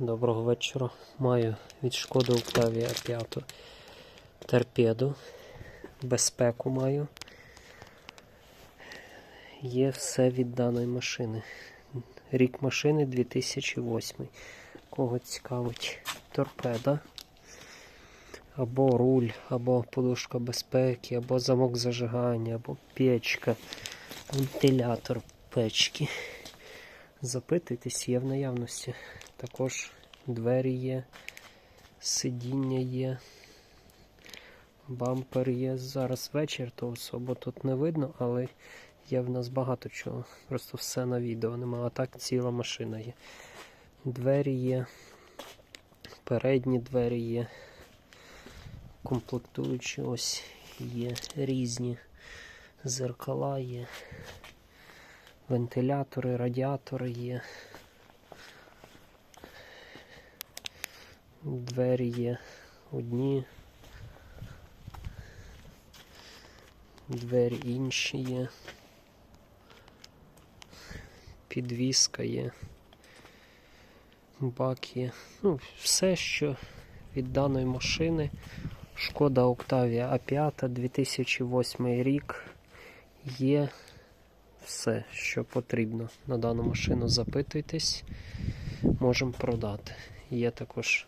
Доброго вечора. Маю від шкоди Октавія 5 торпеду. Безпеку маю. Є все від даної машини. Рік машини 2008. Кого цікавить торпеда. Або руль, або подушка безпеки, або замок зажигання, або печка, вентилятор печки. Запитуйтесь, є в наявності. Також двері є, сидіння є, бампер є. Зараз вечір, то особо тут не видно, але є в нас багато чого. Просто все на відео нема. А так ціла машина є. Двері є, передні двері є, комплектуючі ось є різні. Зеркала є, вентилятори, радіатори є. Двері є одні. Двері інші є. Підвіска є. Бак є. Ну, все, що від даної машини. Шкода Октавія А5 2008 рік. Є все, що потрібно на дану машину. Запитуйтесь, можемо продати. Є також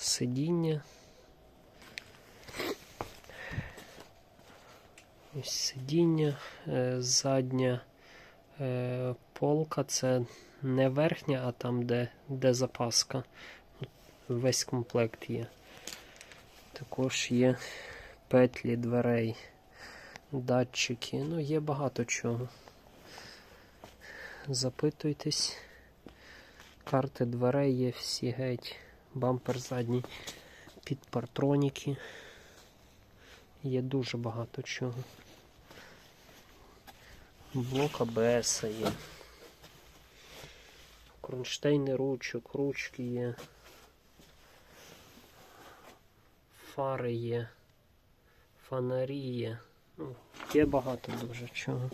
сидіння. Ось сидіння, е, задня е, полка це не верхня, а там, де, де запаска. Весь комплект є. Також є петлі дверей, датчики. Ну, є багато чого. Запитуйтесь. Карти дверей є всі геть. Бампер задній під партроніки. Є дуже багато чого. Блок АБС є. Кронштейни ручок, ручки є. Фари є. Фонарі є. Ну, є багато дуже чого.